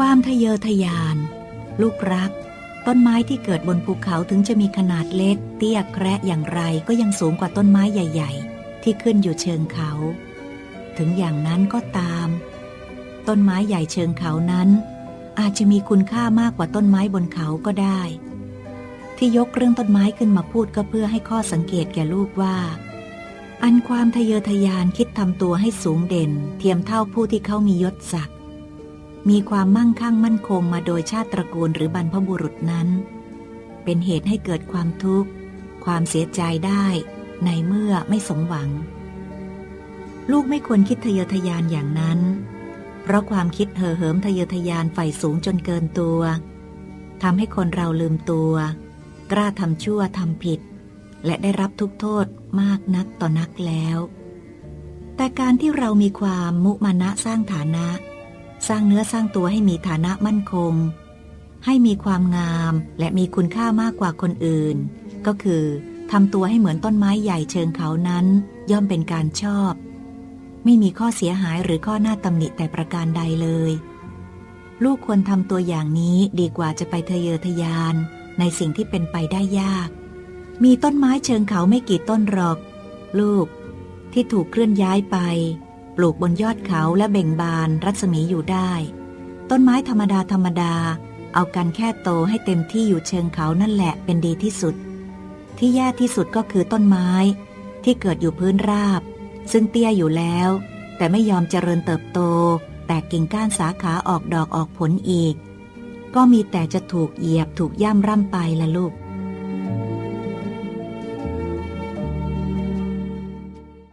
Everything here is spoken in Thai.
ความทะเยอทะยาน ลูกรัก ต้นไม้ที่เกิดบนภูเขาถึงจะมีขนาดเล็ก เตี้ยแคระอย่างไรก็ยังสูงกว่าต้นไม้ใหญ่ ๆ ที่ขึ้นอยู่เชิงเขา ถึงอย่างนั้นก็ตาม ต้นไม้ใหญ่เชิงเขานั้น อาจจะมีคุณค่ามากกว่าต้นไม้บนเขาก็ได้ ที่ยกเรื่องต้นไม้ขึ้นมาพูดก็เพื่อให้ข้อสังเกตแก่ลูกว่าอันความทะเยอทะยานคิดทำตัวให้สูงเด่น เทียมเท่าผู้ที่เขามียศศักดิ์ มีความมั่งคั่งมั่นคงมาโดยชาติตระกูลหรือบรรพบุรุษนั้น เป็นเหตุให้เกิดความทุกข์ ความเสียใจได้ในเมื่อไม่สมหวัง ลูกไม่ควรคิดทะเยอทะยานอย่างนั้น เพราะความคิดเห่อเหิมทะเยอทะยานใฝ่สูงจนเกินตัวทำให้คนเราลืมตัว กล้าทำชั่วทำผิด และได้รับทุกโทษมากนักต่อนักแล้ว แต่การที่เรามีความมุมานะสร้างฐานะ สร้างเนื้อสร้างตัวให้มีฐานะมั่นคง ให้มีความงามและมีคุณค่ามากกว่าคนอื่น ก็คือทำตัวให้เหมือนต้นไม้ใหญ่เชิงเขานั้น ย่อมเป็นการชอบ ไม่มีข้อเสียหายหรือข้อหน้าตำหนิแต่ประการใดเลย ลูกควรทำตัวอย่างนี้ดีกว่าจะไปทะเยอทะยานในสิ่งที่เป็นไปได้ยาก มีต้นไม้เชิงเขาไม่กี่ต้นหรอก ลูก ที่ถูกเคลื่อนย้ายไป ปลูกบนยอดเขาและเบ่งบานรัศมีอยู่ได้ ต้นไม้ธรรมดาธรรมดา เอากันแค่โตให้เต็มที่อยู่เชิงเขานั่นแหละเป็นดีที่สุด ที่แย่ที่สุดก็คือต้นไม้ ที่เกิดอยู่พื้นราบ ซึ่งเตี้ยอยู่แล้ว แต่ไม่ยอมเจริญเติบโต แตกกิ่งก้านสาขาออกดอกออกผลอีก ก็มีแต่จะถูกเหยียบถูกย่ำร่ำไปละลูก